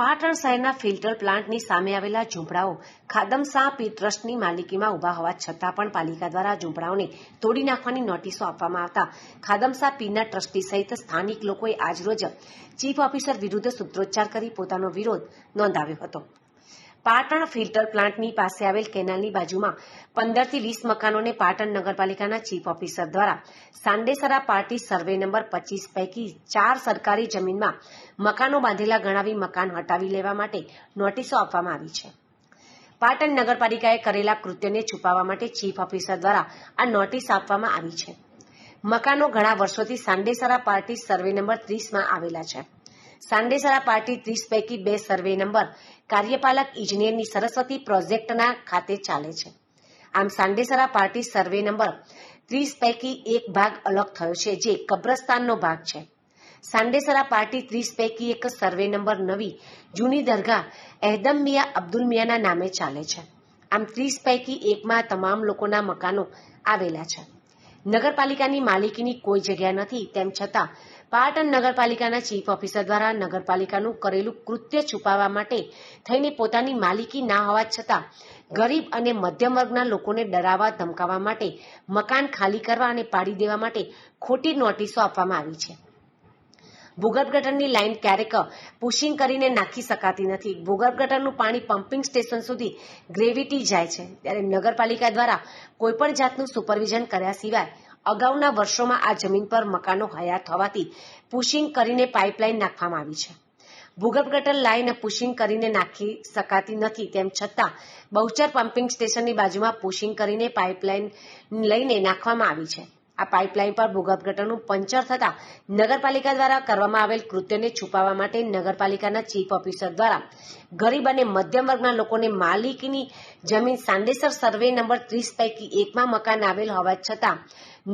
પાટણ શહેરના ફિલ્ટર પ્લાન્ટની સામે આવેલા ઝૂંપડાઓ ખાદમસા પી ટ્રસ્ટની માલિકીમાં ઊભા હોવા છતાં પણ પાલિકા દ્વારા ઝૂંપડાઓને તોડી નાખવાની નોટિસો આપવામાં આવતા ખાદમસા પીના ટ્રસ્ટી સહિત સ્થાનિક લોકોએ આજરોજ ચીફ ઓફિસર વિરુદ્ધ સૂત્રોચ્ચાર કરી પોતાનો વિરોધ નોંધાવ્યો હતો. પાટણ ફિલ્ટર પ્લાન્ટની પાસે આવેલ કેનાલની બાજુમાં પંદરથી વીસ મકાનોને પાટણ નગરપાલિકાના ચીફ ઓફિસર દ્વારા સાંડેસરા પાર્ટી સર્વે નંબર પચીસ પૈકી ચાર સરકારી જમીનમાં મકાનો બાંધેલા ગણાવી મકાન હટાવી લેવા માટે નોટિસો આપવામાં આવી છે. પાટણ નગરપાલિકાએ કરેલા કૃત્યને છુપાવવા માટે ચીફ ઓફિસર દ્વારા આ નોટિસ આપવામાં આવી છે. મકાનો ઘણા વર્ષોથી સાંડેસરા પાર્ટી સર્વે નંબર ત્રીસમાં આવેલા છે. સાંડેસરા પાર્ટી ત્રીસ પૈકી બે સર્વે નંબર કાર્યપાલક ઇજનેરની સરસ્વતી પ્રોજેક્ટના ખાતે ચાલે છે. આમ સાંડેસરા પાર્ટી સર્વે નંબર ત્રીસ પૈકી એક ભાગ અલગ થયો છે, જે કબ્રસ્તાનનો ભાગ છે. સાંડેસરા પાર્ટી ત્રીસ પૈકી એક સર્વે નંબર નવી જૂની દરગાહ એહદમ મિયા અબ્દુલ મિયાના નામે ચાલે છે. આમ ત્રીસ પૈકી એકમાં તમામ લોકોના મકાનો આવેલા છે. નગરપાલિકાની માલિકીની કોઈ જગ્યા નથી, તેમ છતાં પાટણ નગરપાલિકાના ચીફ ઓફિસર દ્વારા નગરપાલિકાનું કરેલું કૃત્ય છુપાવવા માટે થઈને પોતાની માલિકી ના હોવા છતાં ગરીબ અને મધ્યમ વર્ગના લોકોને ડરાવવા, ધમકાવવા માટે મકાન ખાલી કરવા અને પાડી દેવા માટે ખોટી નોટિસો આપવામાં આવી છે. ભૂગર્ભ ગટરની લાઇન ક્યારેક પુશિંગ કરીને નાખી શકાતી નથી. ભૂગર્ભ ગટરનું પાણી પમ્પિંગ સ્ટેશન સુધી ગ્રેવિટી જાય છે. ત્યારે નગરપાલિકા દ્વારા કોઈપણ જાતનું સુપરવિઝન કર્યા સિવાય અગાઉના વર્ષોમાં આ જમીન પર મકાનો હયાત હોવાથી પુશિંગ કરીને પાઇપલાઇન નાખવામાં આવી છે. ભૂગર્ભ ગટર લાઇન પુશિંગ કરીને નાખી શકાતી નથી તેમ છતાં બહુચર પમ્પિંગ સ્ટેશનની બાજુમાં પુશિંગ કરીને પાઇપલાઇન લઈને નાખવામાં આવી છે. આ પાઇપલાઇન પર ભૂગર્ભ પંચર થતા નગરપાલિકા દ્વારા કરવામાં આવેલ કૃત્યને છુપાવવા માટે નગરપાલિકાના ચીફ ઓફિસર દ્વારા ગરીબ અને મધ્યમ વર્ગના લોકોને માલિકીની જમીન સાંદેસર સર્વે નંબર ત્રીસ પૈકી એકમાં મકાન આવેલ હોવા છતાં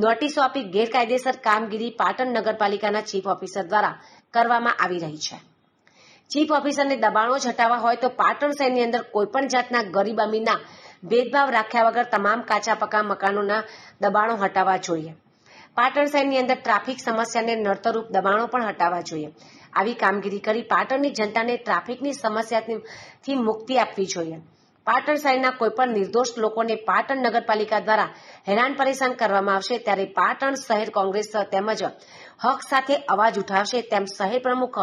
નોટિસો આપી ગેરકાયદેસર કામગીરી પાટણ નગરપાલિકાના ચીફ ઓફિસર દ્વારા કરવામાં આવી રહી છે. ચીફ ઓફિસરને દબાણો છટાવવા હોય તો પાટણ શહેરની અંદર કોઈપણ જાતના ગરીબ અમીરના ભેદભાવ રાખ્યા વગર તમામ કાચા પકા મકાનોના દબાણો હટાવવા જોઈએ. પાટણ શહેરની અંદર ટ્રાફિક સમસ્યાને નડતરૂપ દબાણો પણ હટાવવા જોઈએ. આવી કામગીરી કરી પાટણની જનતાને ટ્રાફિકની સમસ્યાથી મુક્તિ આપવી જોઈએ. પાટણ શહેરના કોઈપણ નિર્દોષ લોકોને પાટણ નગરપાલિકા દ્વારા હેરાન પરેશાન કરવામાં આવશે ત્યારે પાટણ શહેર કોંગ્રેસ તેમજ હક સાથે અવાજ ઉઠાવશે તેમ શહેર પ્રમુખ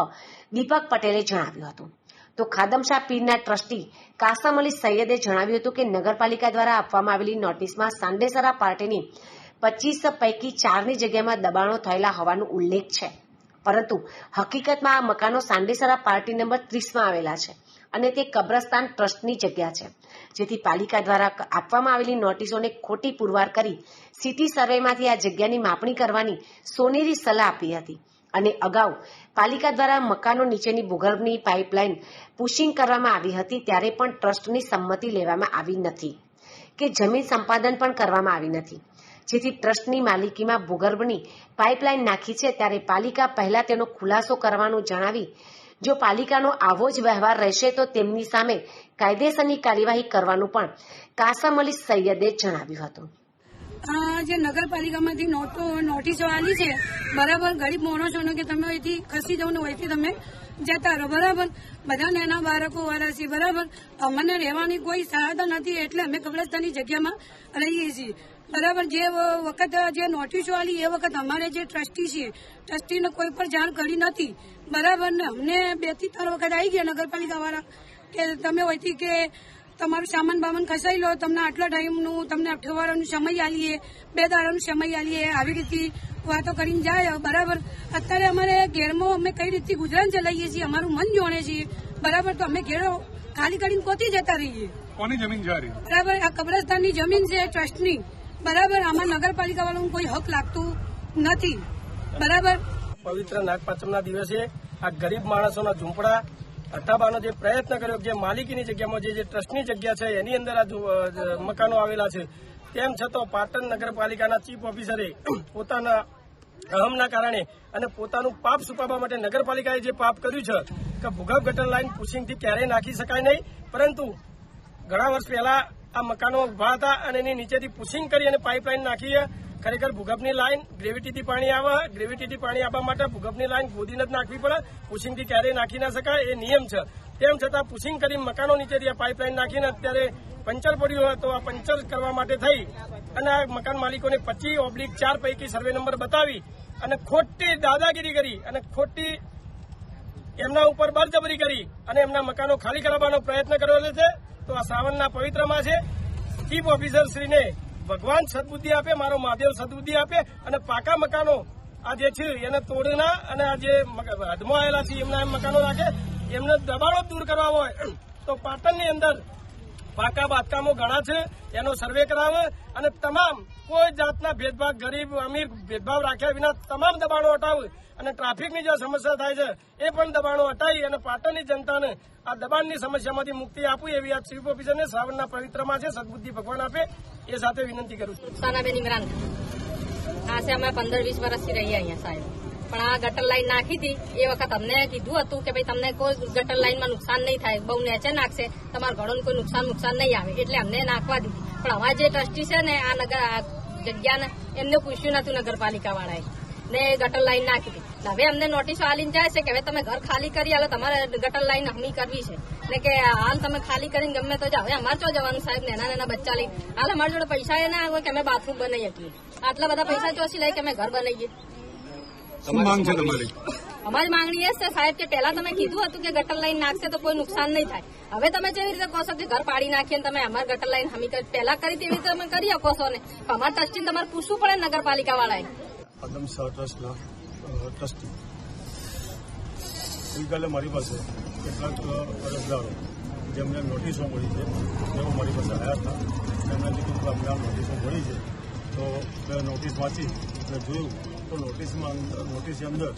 દીપક પટેલે જણાવ્યું હતું. તો ખાદમશાહ પીરના ટ્રસ્ટી કાસમ અલી સૈયદે જણાવ્યું હતું કે નગરપાલિકા દ્વારા આપવામાં આવેલી નોટિસમાં સાંડેસરા પાર્ટીની પચીસ પૈકી ચારની જગ્યામાં દબાણો થયેલા હોવાનો ઉલ્લેખ છે. પરંતુ હકીકતમાં આ મકાનો સાંડેસરા પાર્ટી નંબર ત્રીસમાં આવેલા છે અને તે કબ્રસ્તાન ટ્રસ્ટની જગ્યા છે. જેથી પાલિકા દ્વારા આપવામાં આવેલી નોટિસોને ખોટી પુરવાર કરી સિટી સર્વેમાંથી આ જગ્યાની માપણી કરવાની સોનેરી સલાહ આપી હતી. અને અગાઉ પાલિકા દ્વારા મકાનો નીચેની ભૂગર્ભની પાઇપલાઇન પુશિંગ કરવામાં આવી હતી ત્યારે પણ ટ્રસ્ટની સંમતિ લેવામાં આવી નથી કે જમીન સંપાદન પણ કરવામાં આવી નથી. જેથી ટ્રસ્ટની માલિકીમાં ભૂગર્ભની પાઇપલાઇન નાખી છે ત્યારે પાલિકા પહેલા તેનો ખુલાસો કરવાનું જણાવી, જો પાલિકાનો આવો જ વ્યવહાર રહેશે તો તેમની સામે કાયદેસરની કાર્યવાહી કરવાનું પણ કાસમ અલી સૈયદે જણાવ્યું હતું. આ જે નગરપાલિકામાંથી નોટો, નોટિસો આલી છે, બરાબર, ગરીબ માણસોને કે તમે અહીંથી ખસી જાઓ ને તમે જતા રહો, બરાબર? બધા નાના બાળકો વાળા છે બરાબર? અમને રહેવાની કોઈ સહાયતા નથી, એટલે અમે કબરસ્તાની જગ્યામાં રહીએ છીએ. બરાબર, જે વખત જે નોટિસો આવી એ વખત અમારે જે ટ્રસ્ટી છે ટ્રસ્ટીને કોઈ પણ જાણ કરી નથી. બરાબર ને? અમને બેથી ત્રણ વખત આવી ગયા નગરપાલિકા વાળા, કે તમે હોયથી કે તમારું સામાન બામાન ખસાઈ લો તમને આટલા ટાઈમનું તમને અઠવાડિયાનો સમય આલીએ બે દાડાનો સમય આલીએ આવી રીતે વાતો કરીને જાય બરાબર. અત્યારે અમારે ઘેરમાં અમે કઈ રીતે ગુજરાન ચલાવીએ છીએ અમારું મન જોણે છીએ બરાબર તો અમે ઘેરો ખાલી કરીને પોતી જતા રહીએ. કોની જમીન છે રહી? બરાબર આ કબ્રસ્તાનની જમીન છે ટ્રસ્ટની. બરાબર આમાં નગરપાલિકા વાળાનું કોઈ હક લાગતું નથી. બરાબર. પવિત્ર નાગપાંચમના દિવસે આ ગરીબ માણસોના ઝૂંપડા હટાવવાનો જે પ્રયત્ન કર્યો જે માલિકીની જગ્યામાં જે ટ્રસ્ટની જગ્યા છે, એની અંદર આ મકાનો આવેલા છે તેમ છતાં પાટણ નગરપાલિકાના ચીફ ઓફિસરે પોતાના અહમના કારણે અને પોતાનું પાપ છુપાવવા માટે નગરપાલિકાએ જે પાપ કર્યું છે, કે ભૂગર્ભ ગટર લાઇન પુશિંગથી ક્યારેય નાખી શકાય નહીં પરંતુ ઘણા વર્ષ પહેલા આ મકાનો ઊભા હતા અને એની નીચેથી પુશિંગ કરી અને પાઇપલાઇન નાખી. ખરેખર ભૂગર્ભની લાઇન ગ્રેવિટીથી પાણી આવે, ગ્રેવિટીથી પાણી આવવા માટે ભૂગર્ભની લાઇન ખોદીને જ નાખવી પડે. પુશિંગથી ક્યારેય નાખી ના શકાય, એ નિયમ છે. તેમ છતાં પુશિંગ કરી મકાનો નીચે ત્યાં પાઇપલાઇન નાખીને અત્યારે પંચર પડ્યું હોય તો આ પંચર કરવા માટે થઈ અને આ મકાન માલિકોને પચીસ ઓબ્લિક ચાર પૈકી સર્વે નંબર બતાવી અને ખોટી દાદાગીરી કરી અને ખોટી એમના ઉપર બળજબરી કરી અને એમના મકાનો ખાલી કરાવવાનો પ્રયત્ન કર્યો છે. તો આ શ્રાવણના પવિત્રમાં છે. ચીફ ઓફિસર શ્રીને ભગવાન સદબુદ્ધિ આપે, મારો મહાદેવ સદબુદ્ધિ આપે અને પાકા મકાનો આ જે છે એને તોડના અને આ જે હદમાં આવેલા છે, એમના એમ મકાનો રાખે, એમને દબાણો દૂર કરવા હોય. તો પાટણની અંદર પાકા બાંધકામો ઘણા છે, એનો સર્વે કરાવે અને તમામ, કોઈ જાતના ભેદભાવ, ગરીબ, અમીર, ભેદભાવ રાખ્યા વિના તમામ દબાણો હટાવે અને ટ્રાફિકની જે સમસ્યા થાય છે, એ પણ દબાણો હટાવી અને પાટણની જનતાને આ દબાણની સમસ્યામાંથી મુક્તિ આપવી એવી આ ચીફ ઓફિસરને શ્રાવણના પવિત્રમાં છે, સદબુદ્ધિ ભગવાન આપે, એ સાથે વિનંતી કરું છું. સાનાબેન ઇમરાન. આ છે અમે પંદર વીસ વર્ષથી રહીએ અહીંયા, સાહેબ. પણ આ ગટર લાઈન નાખી હતી. એ વખત અમને કીધું હતું કે ભાઈ, તમને કોઈ ગટર લાઈનમાં નુકસાન નહીં થાય, બહુ નેચે નાખશે, તમારા ઘણું કોઈ નુકસાન નુકસાન નહીં આવે, એટલે અમને નાખવા દીધી. પણ અમારા જે ટ્રસ્ટી છે ને, આ નગર, આ જગ્યાને, એમને પૂછ્યું નતું નગરપાલિકા વાળાએ ને ગટર લાઈન નાખી હતી. હવે અમને નોટિસો આલીને જાય છે કે હવે તમે ઘર ખાલી કરી આલો તમારે ગટર લાઈન હમી કરવી છે. ને કે હાલ તમે ખાલી કરીને ગમે તો જાઓ. હવે અમારે ચો જવાનું સાહેબ, નાના નાના બચ્ચા લઈ હાલ અમારી જોડે પૈસા એ ના આવે કે અમે બાથરૂમ બનાવી શકીએ આટલા બધા પૈસા ચોસી લઈ કે અમે ઘર બનાવીએ? શું માંગ છે તમારી? અમારી માંગણી એ છે સાહેબ કે પહેલા તમે કીધું હતું કે ગટર લાઈન નાખશે તો કોઈ નુકસાન નહીં થાય. હવે તમે જેવી રીતે કહો છો કે ઘર પાડી નાખીએ તમે અમારી ગટર લાઈન હમી કરી પહેલા કરી તેવી રીતે તમે કરી શકો છો ને? અમારે ટ્રસ્ટીને તમારે પૂછવું પડે નગરપાલિકા વાળાએ ટ્રસ્ટના ટ્રસ્ટી ગઈકાલે મારી પાસે કેટલાક અરજદારો જેમને નોટિસો મળી છે તેઓ મારી પાસે આવ્યા હતા એમના લીધું કે અમને નોટિસો મળી છે. તો મેં નોટિસ વાંચી અને જોયું તો નોટિસમાં નોટિસની અંદર.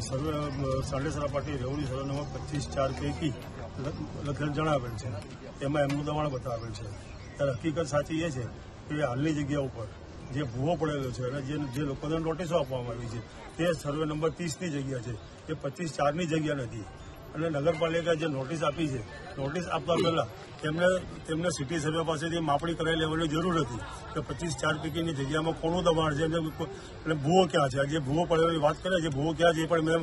સર્વે સાડેસરા પાટી રેવડી સર્વે નંબર પચીસ ચાર પૈકી લખ- લખેલ જણાવેલ છે. એમાં એમનું દબાણ બતાવેલ છે. ત્યારે હકીકત સાચી એ છે કે હાલની જગ્યા ઉપર જે ભૂવો પડેલો છે અને જે જે લોકોને નોટિસો આપવામાં આવી છે, તે સર્વે નંબર ત્રીસની જગ્યા છે. એ પચીસ ચારની જગ્યા નથી. અને નગરપાલિકા જે નોટિસ આપી છે, નોટિસ આપવા પહેલા તેમણે તેમને સિટી સર્વે પાસેથી માપણી કરાવી લેવાની જરૂર હતી કે પચીસ ચાર પૈકીની જગ્યામાં કોનું દબાણ છે અને ભૂવો ક્યાં છે? જે ભૂવો પડેલી વાત કરે છે ભૂવો ક્યાં છે એ પણ મેં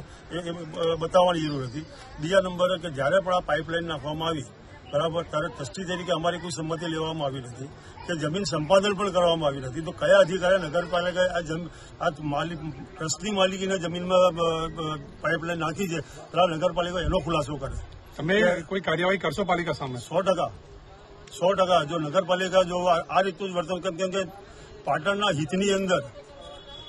બતાવવાની જરૂર હતી. બીજા નંબરે કે જ્યારે પણ આ પાઇપલાઇન નાખવામાં આવી બરાબર ત્યારે ટ્રસ્ટી તરીકે અમારી કોઈ સંમતિ લેવામાં આવી નથી કે જમીન સંપાદન પણ કરવામાં આવી નથી. તો કયા અધિકારે નગરપાલિકાએ આ જમ આ માલિક ટ્રસ્ટની માલિકીના જમીનમાં પાઇપલાઇન નાખી છે તો નગરપાલિકા એનો ખુલાસો કરે. તમે કોઈ કાર્યવાહી કરશો પાલિકા સામે? સો ટકા સો ટકા. જો નગરપાલિકા જો આ રીતનું જ વર્તન કેમ કે પાટણના હિતની અંદર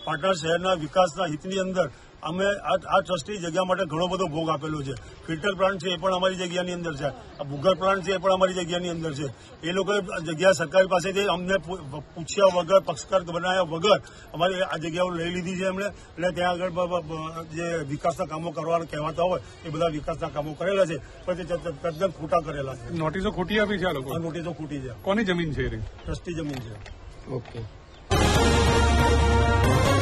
પાટણ શહેરના વિકાસના હિતની અંદર અમે આ આ ટ્રસ્ટી જગ્યા માટે ઘણો બધો ભોગ આપેલો છે. ફિલ્ટર પ્લાન્ટ છે એ પણ અમારી જગ્યાની અંદર છે. આ ભૂગર પ્લાન્ટ છે એ પણ અમારી જગ્યાની અંદર છે. એ લોકોએ જગ્યા સરકાર પાસેથી અમને પૂછ્યા વગર પક્ષકાર બનાવ્યા વગર અમારી આ જગ્યાઓ લઈ લીધી છે એમણે. એટલે ત્યાં આગળ જે વિકાસના કામો કરવાના કહેવાતા હોય એ બધા વિકાસના કામો કરેલા છે. પણ તે તદ્દન- ખોટા કરેલા છે. નોટિસો ખોટી આપી છે આ લોકો? નોટિસો ખોટી છે. કોની જમીન છે? ટ્રસ્ટી જમીન છે. ઓકે. Thank you.